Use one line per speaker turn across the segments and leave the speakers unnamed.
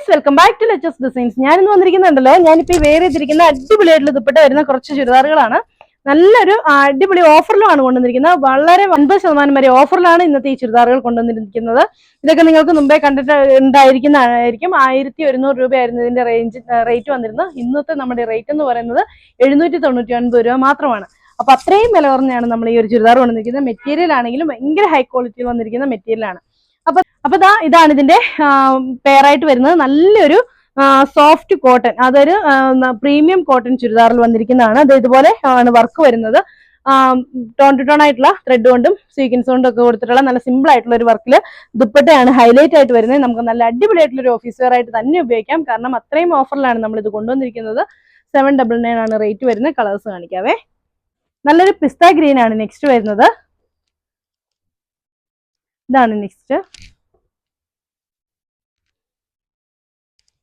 Guys welcome back to ലെച്ചസ് designs ഇന്ന് വന്നിരിക്കുന്നുണ്ടല്ലോ. ഞാനിപ്പോ ഈ വേറെ ചെയ്തിരിക്കുന്ന അടിപൊളിയായിട്ടുള്ള ദുപ്പട്ട വരുന്ന കുറച്ച് ചുരിദാറുകളാണ്. നല്ലൊരു അടിപൊളി ഓഫറിലാണ് കൊണ്ടുവന്നിരിക്കുന്നത്. വളരെ അൻപത് ശതമാനം വരെ ഓഫറിലാണ് ഇന്നത്തെ ഈ ചുരിദാറുകൾ കൊണ്ടുവന്നിരിക്കുന്നത്. ഇതൊക്കെ നിങ്ങൾക്ക് മുമ്പേ കണ്ടിട്ട് ഉണ്ടായിരിക്കുന്നതായിരിക്കും. ആയിരത്തി ഒരുന്നൂറ് രൂപയായിരുന്നു ഇതിന്റെ റേഞ്ച് റേറ്റ് വന്നിരുന്നത്. ഇന്നത്തെ നമ്മുടെ റേറ്റ് എന്ന് പറയുന്നത് എഴുന്നൂറ്റി തൊണ്ണൂറ്റി ഒൻപത് രൂപ മാത്രമാണ്. അപ്പൊ അത്രയും വില കുറഞ്ഞാണ് നമ്മൾ ഈ ഒരു ചുരിദാർ കൊണ്ടുവന്നിരിക്കുന്നത്. മെറ്റീരിയൽ ആണെങ്കിലും ഭയങ്കര ഹൈ ക്വാളിറ്റിയിൽ വന്നിരിക്കുന്ന മെറ്റീരിയലാണ് അപ്പൊ അപ്പൊ ഇതാ ഇതാണ് ഇതിന്റെ പെയറായിട്ട് വരുന്നത്. നല്ലൊരു സോഫ്റ്റ് കോട്ടൺ അതൊരു പ്രീമിയം കോട്ടൺ ചുരിദാറിൽ വന്നിരിക്കുന്നതാണ്. അത് ഇതുപോലെ ആണ് വർക്ക് വരുന്നത്. ടോൺ ടു ടോൺ ആയിട്ടുള്ള ത്രെഡ് കൊണ്ടും സീക്വൻസ് കൊണ്ടും ഒക്കെ കൊടുത്തിട്ടുള്ള നല്ല സിമ്പിൾ ആയിട്ടുള്ള ഒരു വർക്കിൽ ദുപ്പട്ടയാണ് ഹൈലൈറ്റ് ആയിട്ട് വരുന്നത്. നമുക്ക് നല്ല അടിപൊളിയായിട്ടുള്ള ഒരു ഓഫീസ് വെയർ ആയിട്ട് തന്നെ ഉപയോഗിക്കാം. കാരണം അത്രയും ഓഫറിലാണ് നമ്മൾ ഇത് കൊണ്ടുവന്നിരിക്കുന്നത്. സെവൻ ഡബിൾ നയൻ ആണ് റേറ്റ് വരുന്നത്. കളേഴ്സ് കാണിക്കാവേ. നല്ലൊരു പിസ്ത ഗ്രീൻ ആണ് നെക്സ്റ്റ് വരുന്നത്. ഇതാണ് നെക്സ്റ്റ്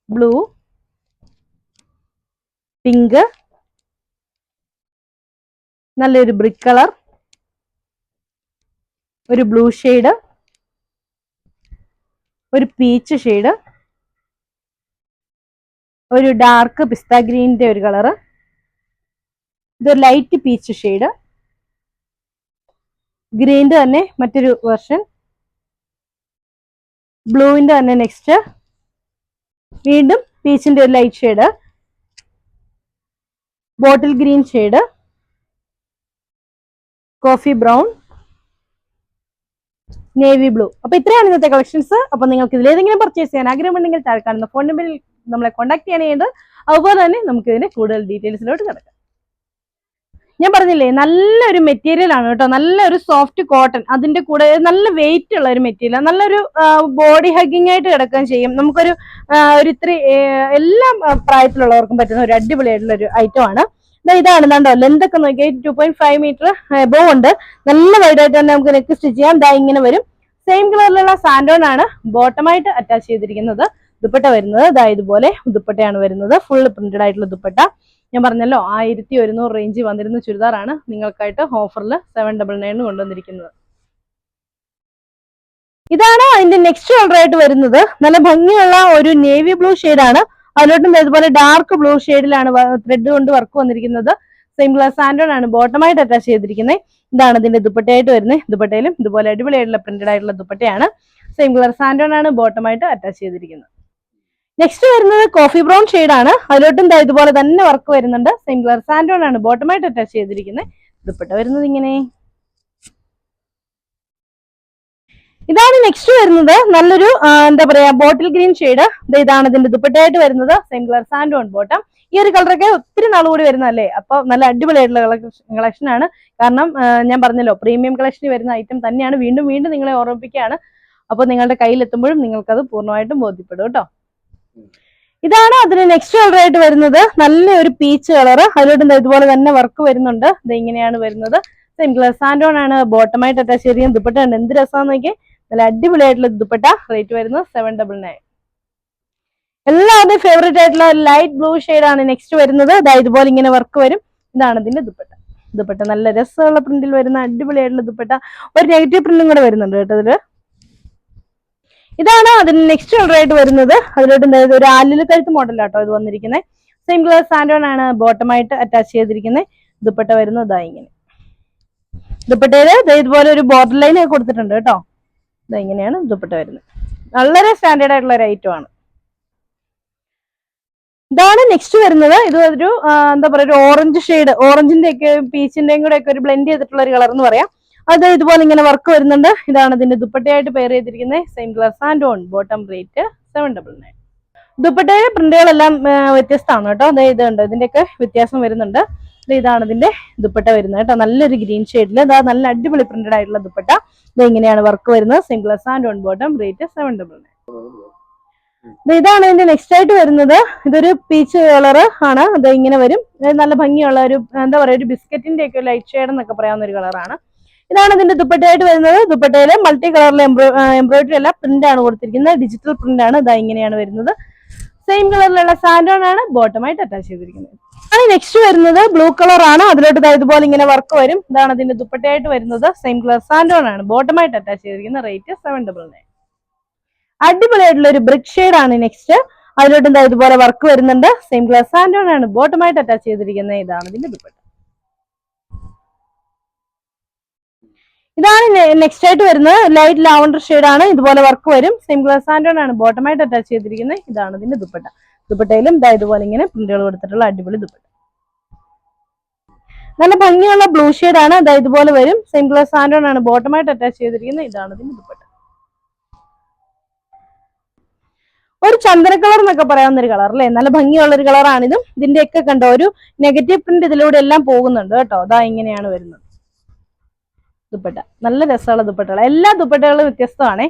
ബ്ലൂ പിങ്ക് നല്ലൊരു ബ്രിക്ക് കളർ ഒരു ബ്ലൂ ഷെയ്ഡ് ഒരു പീച്ച് ഷെയ്ഡ് ഒരു ഡാർക്ക് പിസ്ത ഗ്രീനിന്റെ ഒരു കളർ ഇതൊരു ലൈറ്റ് പീച്ച് ഷെയ്ഡ് ഗ്രീന്റെ തന്നെ മറ്റൊരു വെർഷൻ ബ്ലൂവിന്റെ തന്നെ നെക്സ്റ്റ് വീണ്ടും പീച്ചിന്റെ ഒരു light shade bottle green shade coffee brown navy blue അപ്പൊ ഇത്രയാണ് ഇന്നത്തെ കളക്ഷൻസ് അപ്പൊ നിങ്ങൾക്ക് ഇതിൽ ഏതെങ്കിലും പർച്ചേസ് ചെയ്യാൻ ആഗ്രഹമുണ്ടെങ്കിൽ താഴെ കാണുന്ന ഫോൺ നമ്പറിൽ നമ്മളെ കോൺടാക്ട് ചെയ്യാൻ അതുപോലെ തന്നെ നമുക്ക് ഇതിന്റെ കൂടുതൽ ഡീറ്റെയിൽസിലോട്ട് കിടക്കാം ഞാൻ പറഞ്ഞില്ലേ നല്ലൊരു മെറ്റീരിയൽ ആണ് കേട്ടോ. നല്ലൊരു സോഫ്റ്റ് കോട്ടൺ അതിന്റെ കൂടെ നല്ല വെയിറ്റ് ഉള്ള ഒരു മെറ്റീരിയൽ നല്ലൊരു ബോഡി ഹഗ്ഗിങ് ആയിട്ട് കിടക്കുകയും ചെയ്യും. നമുക്കൊരു ഒരു ഇത്ര എല്ലാം പ്രായത്തിലുള്ളവർക്കും പറ്റുന്ന ഒരു അടിപൊളിയായിട്ടുള്ള ഒരു ഐറ്റം ആണ്. ഇതാണ് കണ്ടോ ലെന്ത് ഒക്കെ നോക്കിയാൽ two point five metre above ഉണ്ട്. നല്ല വൈഡ് ആയിട്ട് തന്നെ നമുക്ക് നെക്ക് സ്റ്റിച്ച് ചെയ്യാം. ദാ ഇങ്ങനെ വരും. സെയിം കളറിലുള്ള സാൻഡോൺ ആണ് ബോട്ടമായിട്ട് അറ്റാച്ച് ചെയ്തിരിക്കുന്നത്. ദുപ്പട്ട വരുന്നത്. ദാ ഇതുപോലെ ദുപ്പട്ടയാണ് വരുന്നത്. ഫുൾ പ്രിന്റഡ് ആയിട്ടുള്ള ദുപ്പട്ട. ഞാൻ പറഞ്ഞല്ലോ ആയിരത്തി ഒരുന്നൂറ് റേഞ്ചിൽ വന്നിരുന്ന ചുരിദാറാണ് നിങ്ങൾക്കായിട്ട് ഓഫറിൽ സെവൻ ഡബിൾ നയൻ കൊണ്ടുവന്നിരിക്കുന്നത്. ഇതാണ് അതിന്റെ നെക്സ്റ്റ് കളർ ആയിട്ട് വരുന്നത്. നല്ല ഭംഗിയുള്ള ഒരു നേവി ബ്ലൂ ആണ്. അതിലോട്ടും ഇതുപോലെ ഡാർക്ക് ബ്ലൂ ഷെയ്ഡിലാണ് ത്രെഡ് കൊണ്ട് വർക്ക് വന്നിരിക്കുന്നത്. സെയിം ഗ്ലാസ് സാൻഡോൺ ആണ്. ബോട്ടമായിട്ട് അറ്റാച്ച് ചെയ്തിരിക്കുന്നത് ഇതാണ് ഇതിന്റെ ദുപ്പട്ടയായിട്ട് വരുന്നത് ദുപ്പട്ടയിലും ഇതുപോലെ അടിപൊളിയായിട്ടുള്ള പ്രിന്റഡ് ആയിട്ടുള്ള ദുപ്പട്ടയാണ്. സെയിം കളർ സാൻഡോൺ ആണ്. ബോട്ടമായിട്ട് അറ്റാച്ച് ചെയ്തിരിക്കുന്നത്. നെക്സ്റ്റ് വരുന്നത് കോഫി ബ്രൗൺ ആണ്. അതിലോട്ടും ഇതുപോലെ തന്നെ വർക്ക് വരുന്നുണ്ട്. സെയിം കളർ സാൻഡോൺ ആണ് ബോട്ടമായിട്ട് അറ്റാച്ച് ചെയ്തിരിക്കുന്നത് ദുപ്പട്ട വരുന്നത് ഇങ്ങനെ. ഇതാണ് നെക്സ്റ്റ് വരുന്നത്. നല്ലൊരു എന്താ പറയാ ബോട്ടിൽ ഗ്രീൻ ഷെയ്ഡ് ഇതാണ് ഇതിന്റെ ദുപ്പട്ടയായിട്ട് വരുന്നത്. സെയിം കളർ സാൻഡോൺ ബോട്ടം ഈ ഒരു കളറൊക്കെ ഒത്തിരി നാൾ കൂടി വരുന്നതല്ലേ? അപ്പൊ നല്ല അടിപൊളിയായിട്ടുള്ള കളക്ഷൻ ആണ്. കാരണം ഞാൻ പറഞ്ഞല്ലോ പ്രീമിയം കളക്ഷനിൽ വരുന്ന ഐറ്റം തന്നെയാണ് വീണ്ടും വീണ്ടും നിങ്ങളെ ഓർമ്മിപ്പിക്കുകയാണ്. അപ്പൊ നിങ്ങളുടെ കയ്യിലെത്തുമ്പോഴും നിങ്ങൾക്കത് പൂർണമായിട്ടും ബോധ്യപ്പെടും കേട്ടോ. ഇതാണ് അതിന് നെക്സ്റ്റ് കളർ ആയിട്ട് വരുന്നത്? നല്ല ഒരു പീച്ച് കളർ അതിലോട്ട് ഇതുപോലെ തന്നെ വർക്ക് വരുന്നുണ്ട്. ഇത് ഇങ്ങനെയാണ് വരുന്നത്. സെയിം കളർ സാൻഡോൺ ആണ് ബോട്ടമായിട്ട് അറ്റാച്ച് ചെയ്തിരിക്കുന്നത് ദുപ്പട്ട ഉണ്ട് എന്ത് രസമാന്ന് നോക്കി നല്ല അടിപൊളിയായിട്ടുള്ള ദുപ്പട്ട. റേറ്റ് വരുന്നത് സെവൻ ഡബിൾ നയൻ എല്ലാവരുടെയും ഫേവറേറ്റ് ആയിട്ടുള്ള ലൈറ്റ് ബ്ലൂ ആണ് നെക്സ്റ്റ് വരുന്നത്. അതായത് ഇതുപോലെ ഇങ്ങനെ വർക്ക് വരും. ഇതാണ് ഇതിന്റെ ദുപ്പട്ട. ദുപ്പട്ട നല്ല രസമുള്ള പ്രിന്റിൽ വരുന്ന അടിപൊളിയായിട്ടുള്ള ദുപ്പട്ട. ഒരു നെഗറ്റീവ് പ്രിന്റും കൂടെ വരുന്നുണ്ട് കേട്ടോ ഇതിൽ. ഇതാണ് അതിന് നെക്സ്റ്റ് കളർ ആയിട്ട് വരുന്നത്. അതിലോട്ട് എന്താ ഇത് ഒരു ആലിൽ കഴുത്ത് മോഡലാട്ടോ ഇത് വന്നിരിക്കുന്നത് സെയിം കളർ സാൻഡോൺ ആണ് ബോട്ടമായിട്ട് അറ്റാച്ച് ചെയ്തിരിക്കുന്നത് ദുപ്പട്ട വരുന്നത് ഇതാ ഇങ്ങനെ. ദുപ്പട്ടയിൽ ഇതുപോലെ ഒരു ബോർഡർ ലൈൻ കൊടുത്തിട്ടുണ്ട് കേട്ടോ. ഇതാ ഇങ്ങനെയാണ് ദുപ്പട്ട വരുന്നത് വളരെ സ്റ്റാൻഡേർഡ് ആയിട്ടുള്ള ഒരു ഐറ്റം ആണ്. ഇതാണ് നെക്സ്റ്റ് വരുന്നത്. ഇത് ഒരു എന്താ പറയുക ഒരു ഓറഞ്ച് ഷെയ്ഡ് ഓറഞ്ചിന്റെ ഒക്കെ പീച്ചിന്റെയും കൂടെ ഒക്കെ ഒരു ബ്ലെൻഡ് ചെയ്തിട്ടുള്ള ഒരു കളർ എന്ന് പറയാം. അത് ഇതുപോലെ ഇങ്ങനെ വർക്ക് വരുന്നുണ്ട്. ഇതാണ് ഇതിന്റെ ദുപ്പട്ടയായിട്ട് പെയർ ചെയ്തിരിക്കുന്നത്. Same colour santoon bottom rate seven double nine ദുപ്പട്ടയുടെ പ്രിന്റുകളെല്ലാം വ്യത്യസ്തമാണ് കേട്ടോ. അതായത് ഇതുണ്ട്. ഇതിന്റെയൊക്കെ വ്യത്യാസം വരുന്നുണ്ട്. ഇതാണ് ഇതിന്റെ ദുപ്പട്ട വരുന്നത് കേട്ടോ. നല്ലൊരു ഗ്രീൻ ഷെയ്ഡിൽ ഇതാ നല്ല അടിപൊളി പ്രിന്റഡ് ആയിട്ടുള്ള ദുപ്പട്ട. ഇത് ഇങ്ങനെയാണ് വർക്ക് വരുന്നത്. Single on bottom rate seven double nine ഇതാണ് ഇതിന്റെ നെക്സ്റ്റ് ആയിട്ട് വരുന്നത്. ഇതൊരു പീച്ച് കളർ ആണ്. അത് ഇങ്ങനെ വരും. നല്ല ഭംഗിയുള്ള ഒരു എന്താ പറയാ ഒരു ബിസ്ക്കറ്റിന്റെ ഒക്കെ ലൈറ്റ് ഷെയ്ഡ് എന്നൊക്കെ പറയാവുന്ന ഒരു കളറാണ് ഇതാണ് ഇതിന്റെ ദുപ്പട്ടയായിട്ട് വരുന്നത്. ദുപ്പട്ടയിൽ മൾട്ടി കളറിലെ എംബ്രോയിഡറി അല്ല പ്രിന്റ് ആണ് കൊടുത്തിരിക്കുന്നത്. ഡിജിറ്റൽ പ്രിന്റ് ആണ് ഇതാ ഇങ്ങനെയാണ് വരുന്നത്. സെയിം കളറിലുള്ള സാൻഡോൺ ആണ് ബോട്ടമായിട്ട് അറ്റാച്ച് ചെയ്തിരിക്കുന്നത്. ആണ് നെക്സ്റ്റ് വരുന്നത് ബ്ലൂ കളർ ആണ്. അതിലോട്ട് ഇതാ ഇതുപോലെ ഇങ്ങനെ വർക്ക് വരും. ഇതാണ് അതിന്റെ ദുപ്പട്ടയായിട്ട് വരുന്നത്. സെയിം കളർ സാൻഡോൺ ആണ്. ബോട്ടമായിട്ട് അറ്റാച്ച് ചെയ്തിരിക്കുന്ന റേറ്റ് സെവൻ ഡബിൾ നയൻ അടിപൊളിയായിട്ടുള്ള ഒരു ബ്രിക് ഷെയ്ഡ് ആണ് നെക്സ്റ്റ് അതിലോട്ട് ഇതുപോലെ വർക്ക് വരുന്നുണ്ട്. സെയിം കളർ സാൻഡോൺ ആണ്. ബോട്ടമായിട്ട് അറ്റാച്ച് ചെയ്തിരിക്കുന്നത് ഇതാണ് ഇതിന്റെ ദുപ്പട്ട. ഇതാണ് നെക്സ്റ്റ് ആയിട്ട് വരുന്നത് ലൈറ്റ് ലാവണ്ടർ ഷെയ്ഡ് ആണ്. ഇതുപോലെ വർക്ക് വരും. സെയിം ഗ്ലാസ് സാൻഡോൺ ആണ്. ബോട്ടമായിട്ട് അറ്റാച്ച് ചെയ്തിരിക്കുന്നത്. ഇതാണ് ഇതിന്റെ ദുപ്പട്ട. ദുപ്പട്ടയിലും ഇതാ ഇതുപോലെ ഇങ്ങനെ പ്രിന്റുകൾ കൊടുത്തിട്ടുള്ള അടിപൊളി ദുപ്പട്ട. നല്ല ഭംഗിയുള്ള ബ്ലൂ ഷെയ്ഡ് ആണ്. ഇതാ ഇതുപോലെ വരും. സെയിം ഗ്ലാസ് സാൻഡോൺ ആണ്. ബോട്ടമായിട്ട് അറ്റാച്ച് ചെയ്തിരിക്കുന്നത്. ഇതാണ് ഇതിന്റെ ദുപ്പട്ട. ഒരു ചന്ദന കളർ എന്നൊക്കെ പറയാവുന്ന ഒരു കളർ അല്ലേ? നല്ല ഭംഗിയുള്ള ഒരു കളറാണിതും ഇതിന്റെയൊക്കെ കണ്ടോ ഒരു നെഗറ്റീവ് പ്രിന്റ് ഇതിലൂടെ എല്ലാം പോകുന്നുണ്ട് കേട്ടോ. അതാ ഇങ്ങനെയാണ് വരുന്നത്. ദുപ്പട്ട. നല്ല രസമുള്ള ദുപ്പട്ടകൾ എല്ലാ ദുപ്പട്ടകളും വ്യത്യസ്തമാണേ.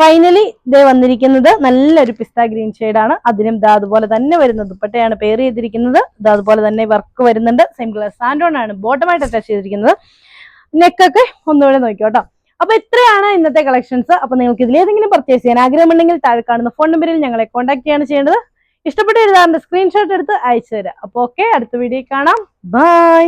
ഫൈനലി ഇത് വന്നിരിക്കുന്നത് നല്ലൊരു പിസ്ത ഗ്രീൻ ആണ് അതിനും ദാ അതുപോലെ തന്നെ വരുന്ന ദുപ്പട്ടയാണ് പെയർ ചെയ്തിരിക്കുന്നത്. ദാ അതുപോലെ തന്നെ വർക്ക് വരുന്നുണ്ട്. സെയിം കളർ സാൻഡോൺ ആണ് ബോട്ടമായിട്ട് അറ്റാച്ച് ചെയ്തിരിക്കുന്നത്. നെക്കൊക്കെ ഒന്നുകൂടെ നോക്കിയോട്ടോ അപ്പൊ ഇത്രയാണ് ഇന്നത്തെ കളക്ഷൻസ് അപ്പൊ നിങ്ങൾക്ക് ഇതിലേതെങ്കിലും പർച്ചേസ് ചെയ്യാൻ ആഗ്രഹമുണ്ടെങ്കിൽ താഴെ കാണുന്ന ഫോൺ നമ്പറിൽ ഞങ്ങളെ കോൺടാക്ട് ചെയ്യാണ് ചെയ്യേണ്ടത്. ഇഷ്ടപ്പെട്ട എഴുതാറിന്റെ സ്ക്രീൻഷോട്ട് എടുത്ത് അയച്ചു തരാം അപ്പൊ ഓക്കെ അടുത്ത വീഡിയോ കാണാം. ബൈ